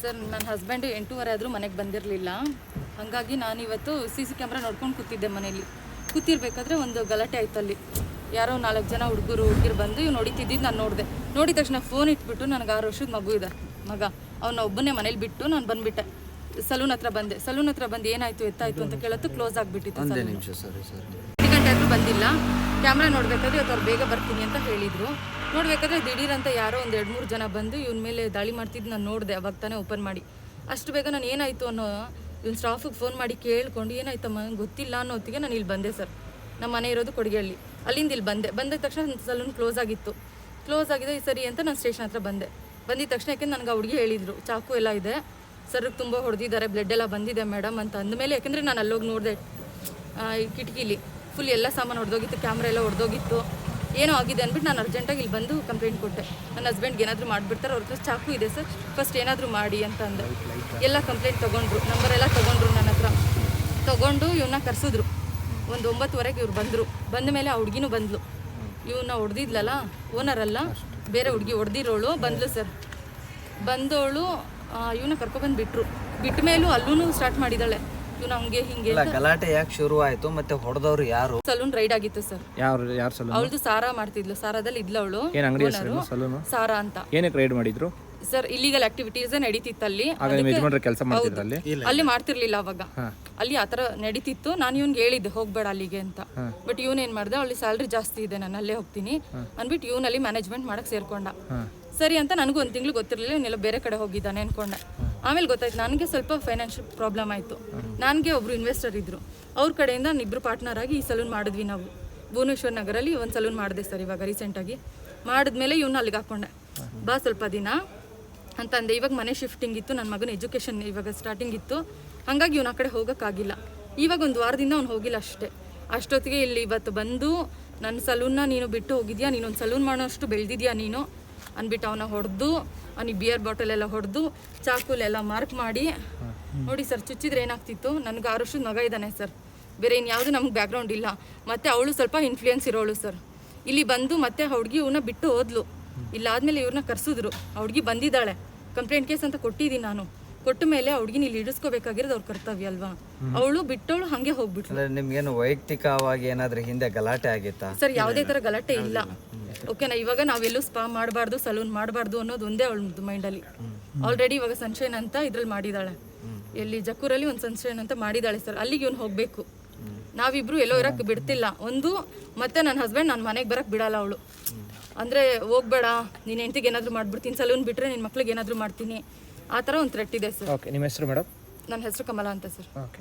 Sir ನನ್ನ husband ಎಂಟೂವರೆ ಆದರೂ ಮನೆಗೆ ಬಂದಿರಲಿಲ್ಲ. ಹಾಗಾಗಿ ನಾನು ಇವತ್ತು ಸಿ ಸಿ ಕ್ಯಾಮ್ರಾ ನೋಡ್ಕೊಂಡು ಕೂತಿದ್ದೆ ಮನೇಲಿ ಕೂತಿರ್ಬೇಕಾದ್ರೆ ಒಂದು ಗಲಾಟೆ ಆಯ್ತು ಅಲ್ಲಿ ಯಾರೋ ನಾಲ್ಕು ಜನ ಹುಡುಗರು ಹುಡುಗಿರು ಬಂದು ಇವ್ನು ನೋಡಿತಿದ್ದಿದ್ದು ನಾನು ನೋಡಿದೆ. ನೋಡಿದ ತಕ್ಷಣ ಫೋನ್ ಇಟ್ಬಿಟ್ಟು ನನಗೆ ಆರು ವರ್ಷದ ಮಗು ಇದೆ ಮಗ. ಅವನ ಒಬ್ಬನೇ ಮನೇಲಿ ಬಿಟ್ಟು ನಾನು ಬಂದ್ಬಿಟ್ಟೆ. ಸಲೂನ್ ಹತ್ರ ಬಂದೆ. ಸಲೂನ್ ಹತ್ರ ಬಂದು ಏನಾಯ್ತು ಎತ್ತಾಯ್ತು ಅಂತ ಕೇಳತ್ತು ಕ್ಲೋಸ್ ಆಗಿಬಿಟ್ಟಿತ್ತು ಹತ್ತು ನಿಮಿಷ ಸರಿ ಸರಿ. ಗಂಟೆ ಆದರೂ ಬಂದಿಲ್ಲ. ಕ್ಯಾಮ್ರಾ ನೋಡಬೇಕಾದ್ರೆ ಇವತ್ತು ಅವ್ರು ಬೇಗ ಬರ್ತೀನಿ ಅಂತ ಹೇಳಿದ್ರು. ನೋಡ್ಬೇಕಾದ್ರೆ ದಿಢೀರ್ ಅಂತ ಯಾರೋ ಒಂದು ಎರಡು ಮೂರು ಜನ ಬಂದು ಇವನ ಮೇಲೆ ದಾಳಿ ಮಾಡ್ತಿದ್ದು ನಾನು ನೋಡಿದೆ, ಅವಾಗ ತಾನೇ ಓಪನ್ ಮಾಡಿ. ಅಷ್ಟು ಬೇಗ ನಾನು ಏನಾಯಿತು ಅನ್ನೋ ಇವ್ನ ಸ್ಟಾಫಿಗೆ ಫೋನ್ ಮಾಡಿ ಕೇಳ್ಕೊಂಡು ಏನಾಯ್ತಮ್ಮ ಗೊತ್ತಿಲ್ಲ ಅನ್ನೋ ಹೊತ್ತಿಗೆ ನಾನು ಇಲ್ಲಿ ಬಂದೆ ಸರ್. ನಮ್ಮ ಮನೆ ಇರೋದು ಕೊಡುಗೆಯಲ್ಲಿ ಅಲ್ಲಿಂದ ಇಲ್ಲಿ ಬಂದೆ. ಬಂದ ತಕ್ಷಣ ಸಲೂನ್ ಕ್ಲೋಸ್ ಆಗಿತ್ತು. ಕ್ಲೋಸ್ ಆಗಿದೆ ಸರಿ ಅಂತ ನಾನು ಸ್ಟೇಷನ್ ಹತ್ರ ಬಂದೆ. ಬಂದಿದ ತಕ್ಷಣ ಯಾಕೆಂದ್ರೆ ನನಗೆ ಆ ಹುಡುಗಿ ಹೇಳಿದ್ರು, ಚಾಕು ಎಲ್ಲ ಇದೆ. ಸರ್ ತುಂಬ ಹೊಡೆದಿದ್ದಾರೆ ಬ್ಲಡ್ ಎಲ್ಲ ಬಂದಿದೆ ಮೇಡಮ್ ಅಂತ ಅಂದಮೇಲೆ ಯಾಕೆಂದರೆ ನಾನು ಅಲ್ಲೋಗಿ ನೋಡಿದೆ ಈ ಕಿಟಕಿಲಿ ಫುಲ್ ಎಲ್ಲ ಸಾಮಾನು ಹೊಡೆದೋಗಿತ್ತು ಕ್ಯಾಮ್ರಾ ಎಲ್ಲ ಹೊಡೆದೋಗಿತ್ತು. ಏನೋ ಆಗಿದೆ ಅಂದ್ಬಿಟ್ಟು ನಾನು ಅರ್ಜೆಂಟಾಗಿ ಇಲ್ಲಿ ಬಂದು ಕಂಪ್ಲೇಂಟ್ ಕೊಟ್ಟೆ. ನನ್ನ ಹಸ್ಬೆಂಡ್ಗೆ ಏನಾದರೂ ಮಾಡಿಬಿಡ್ತಾರೆ ಅವ್ರ ಹತ್ರ ಚಾಕು ಇದೆ ಸರ್ ಫಸ್ಟ್ ಏನಾದರೂ ಮಾಡಿ ಅಂತ ಅಂದೆ. ಎಲ್ಲ ಕಂಪ್ಲೇಂಟ್ ತೊಗೊಂಡ್ರು ನಂಬರ್ ಎಲ್ಲ ತೊಗೊಂಡ್ರು ನನ್ನ ಹತ್ರ. ತೊಗೊಂಡು ಇವನ್ನ ಕರೆಸಿದ್ರು. ಒಂದು ಒಂಬತ್ತುವರೆಗೆ ಇವ್ರು ಬಂದರು. ಬಂದ ಮೇಲೆ ಆ ಹುಡುಗಿನೂ ಬಂದ್ಲು. ಇವನ್ನ ಹೊಡೆದಿದ್ಲಲ್ಲ ಓನರ್ ಅಲ್ಲ, ಬೇರೆ ಹುಡುಗಿ ಹೊಡೆದಿರೋಳು, ಬಂದ್ಲು ಸರ್. ಬಂದವಳು ಇವನ್ನ ಕರ್ಕೊಬಂದು ಬಿಟ್ಟರು ಬಿಟ್ಟ ಮೇಲೂ ಅಲ್ಲೂ ಸ್ಟಾರ್ಟ್ ಮಾಡಿದಾಳೆ. ಇವ್ನು ನಮ್ಗೆ ಹಿಂಗೆ ಇಲ್ಲ ಗಲಾಟೆ ಯಾಕೆ ಶುರು ಆಯ್ತು? ಮತ್ತೆ ಹೊಡೆದವ್ರು ಯಾರು? ಸಲೂನ್ ರೈಡ್ ಆಗಿತ್ತು ಸರ್. ಯಾರು ಯಾರು ಸಲೂನ್? ಅವಳದು ಸಾರಾ ಮಾಡ್ತಿದ್ಲು. ಸಾರಾದಲ್ಲಿ ಇದ್ಲು ಅವಳು ಏನ್ ಅಂಗಡಿ ಹೆಸರು ಸಲೂನು? ಸಾರಾ ಅಂತ. ಏನಕ್ಕೆ ರೈಡ್ ಮಾಡಿದ್ರು? ಸರ್ ಇಲ್ಲಿಗಲ್ ಆಕ್ಟಿವಿಟೀಸ್ ನಡೀತಿತ್ತು ಅಲ್ಲಿ. ಕೆಲಸ ಮಾಡ್ತಿದ್ರು ಅಲ್ಲಿ? ಅಲ್ಲಿ ಮಾಡ್ತಿರ್ಲಿಲ್ಲ ಅವಾಗ. ಅಲ್ಲಿ ಆತರ ನಡೀತಿತ್ತು. ನಾನು ಇವ್ನ್ಗೆ ಹೇಳಿದ್ದೆ ಹೋಗ್ಬೇಡ ಅಲ್ಲಿಗೆ ಅಂತ. ಬಟ್ ಇವನ್ ಏನ್ ಮಾಡ್ದೆ ಅಲ್ಲಿ ಸ್ಯಾಲ್ರಿ ಜಾಸ್ತಿ ಇದೆ ನಾನು ಅಲ್ಲೇ ಹೋಗ್ತೀನಿ. ಅಂದ್ಬಿಟ್ಟು ಇವನಲ್ಲಿ ಅಲ್ಲಿ ಮ್ಯಾನೇಜ್ಮೆಂಟ್ ಮಾಡಕ್ ಸೇರ್ಕೊಂಡ. ಸರಿ ಅಂತ ನನಗೂ ಒಂದ್ ತಿಂಗಳು ಗೊತ್ತಿರಲಿಲ್ಲ ಇವನ್ನೆಲ್ಲ ಬೇರೆ ಕಡೆ ಹೋಗಿದ್ದಾನೆ ಅನ್ಕೊಂಡೆ. ಆಮೇಲೆ ಗೊತ್ತಾಯ್ತು, ನನಗೆ ಸ್ವಲ್ಪ ಫೈನಾನ್ಷಿಯಲ್ ಪ್ರಾಬ್ಲಮ್ ಆಯಿತು. ನನಗೆ ಒಬ್ರು ಇನ್ವೆಸ್ಟರ್ ಇದ್ರು. ಅವ್ರ ಕಡೆಯಿಂದ ಇಬ್ಬರು ಪಾರ್ಟ್ನರ್ ಆಗಿ ಈ ಸಲೂನ್ ಮಾಡಿದ್ವಿ ನಾವು. ಭುವನೇಶ್ವರ್ ನಗರಲ್ಲಿ ಒಂದು ಸಲೂನ್ ಮಾಡಿದೆ ಸರ್ ಇವಾಗ ರೀಸೆಂಟಾಗಿ ಮಾಡಿದ್ಮೇಲೆ ಇವನ್ನ ಅಲ್ಲಿಗೆ ಹಾಕೊಂಡೆ. ಬಾ ಸ್ವಲ್ಪ ದಿನ. ಅಂತಂದೆ ಇವಾಗ ಮನೆ ಶಿಫ್ಟಿಂಗ್ ಇತ್ತು ನನ್ನ ಮಗನ ಎಜುಕೇಷನ್ ಇವಾಗ ಸ್ಟಾರ್ಟಿಂಗ್ ಇತ್ತು. ಹಾಗಾಗಿ ಇವನ ಆ ಕಡೆ ಹೋಗೋಕ್ಕಾಗಿಲ್ಲ. ಇವಾಗ ಒಂದು ವಾರದಿಂದ ಅವ್ನು ಹೋಗಿಲ್ಲ ಅಷ್ಟೇ. ಅಷ್ಟೊತ್ತಿಗೆ ಇಲ್ಲಿ ಇವತ್ತು ಬಂದು ನನ್ನ ಸಲೂನ್ನ ನೀನು ಬಿಟ್ಟು ಹೋಗಿದ್ಯಾ? ನೀನೊಂದು ಸಲೂನ್ ಮಾಡೋಷ್ಟು ಬೆಳೆದಿದ್ಯಾ ನೀನು? ಅಂದ್ಬಿಟ್ಟು ಅವನ ಹೊಡೆದು ಅವನಿಗೆ ಬಿಯರ್ ಬಾಟಲ್ ಎಲ್ಲ ಹೊಡೆದು ಚಾಕುಲೆಲ್ಲ ಮಾರ್ಕ್ ಮಾಡಿ. ನೋಡಿ ಸರ್ ಚುಚ್ಚಿದ್ರೆ ಏನಾಗ್ತಿತ್ತು? ನನಗೆ ಆರು ವರ್ಷದ ಮಗ ಇದ್ದಾನೆ ಸರ್ ಬೇರೆ ಇನ್ಯಾವುದು ನಮ್ಗೆ ಬ್ಯಾಕ್ಗ್ರೌಂಡ್ ಇಲ್ಲ. ಮತ್ತು ಅವಳು ಸ್ವಲ್ಪ ಇನ್ಫ್ಲೂಯೆನ್ಸ್ ಇರೋಳು ಸರ್ ಇಲ್ಲಿ ಬಂದು ಮತ್ತೆ ಆ ಹುಡುಗಿ ಇವನ್ನ ಬಿಟ್ಟು ಹೋದ್ಲು. ಇಲ್ಲಾದ್ಮೇಲೆ ಇವ್ರನ್ನ ಕರ್ಸಿದ್ರು. ಆ ಹುಡುಗಿ ಬಂದಿದ್ದಾಳೆ. ಕಂಪ್ಲೇಂಟ್ ಕೇಸ್ ಅಂತ ಕೊಟ್ಟಿದ್ದೀನಿ ನಾನು. ಕೊಟ್ಟ ಮೇಲೆ ಆ ಹುಡುಗಿನ ಇಲ್ಲಿ ಇಡಿಸ್ಕೋಬೇಕಾಗಿರೋದು ಅವ್ರ ಕರ್ತವ್ಯ ಅಲ್ವಾ? ಅವಳು ಬಿಟ್ಟವಳು ಹಂಗೆ ಹೋಗ್ಬಿಟ್ಲು. ಅಂದ್ರೆ ನಿಮ್ಗೇನು ವೈಯಕ್ತಿಕವಾಗಿ ಏನಾದ್ರೂ ಹಿಂದೆ ಗಲಾಟೆ ಆಗಿತ್ತಾ? ಸರ್ ಯಾವುದೇ ತರ ಗಲಾಟೆ ಇಲ್ಲ. ಓಕೆನಾ? ಇವಾಗ ನಾವೆಲ್ಲೂ ಸ್ಪಾ ಮಾಡಬಾರ್ದು ಸಲೂನ್ ಮಾಡಬಾರ್ದು ಅನ್ನೋದು ಒಂದೇ ಅವಳ ಮೈಂಡಲ್ಲಿ. ಆಲ್ರೆಡಿ ಇವಾಗ ಸನ್ಶೈನ್ ಅಂತ ಇದ್ರಲ್ಲಿ ಮಾಡಿದಾಳೆ. ಎಲ್ಲಿ ಜಕ್ಕೂರಲ್ಲಿ ಒಂದು ಸನ್ಶೈನ್ ಅಂತ ಮಾಡಿದಾಳೆ ಸರ್ ಅಲ್ಲಿಗೆ ಇವ್ನು ಹೋಗಬೇಕು. ನಾವಿಬ್ರು ಎಲ್ಲೋ ಇರಕ್ಕೆ ಬಿಡ್ತಿಲ್ಲ. ಒಂದು ಮತ್ತೆ ನನ್ನ ಹಸ್ಬೆಂಡ್ ನನ್ನ ಮನೆಗೆ ಬರಕ್ಕೆ ಬಿಡಲ್ಲ ಅವಳು. ಅಂದರೆ ಹೋಗ್ಬೇಡ ನೀನು ಹೆಂಡತಿಗೆ ಏನಾದರೂ ಮಾಡ್ಬಿಡ್ತೀನಿ ಸಲೂನ್ ಬಿಟ್ಟರೆ ನಿನ್ನ ಮಕ್ಳಿಗೆ ಏನಾದರೂ ಮಾಡ್ತೀನಿ. ಆ ಥರ ಒಂದು ಥ್ರೆಟ್ ಇದೆ ಸರ್ ಓಕೆ ನಿಮ್ಮ ಹೆಸರು ಮೇಡಮ್ ನನ್ನ ಹೆಸರು ಕಮಲ ಅಂತ ಸರ್ ಓಕೆ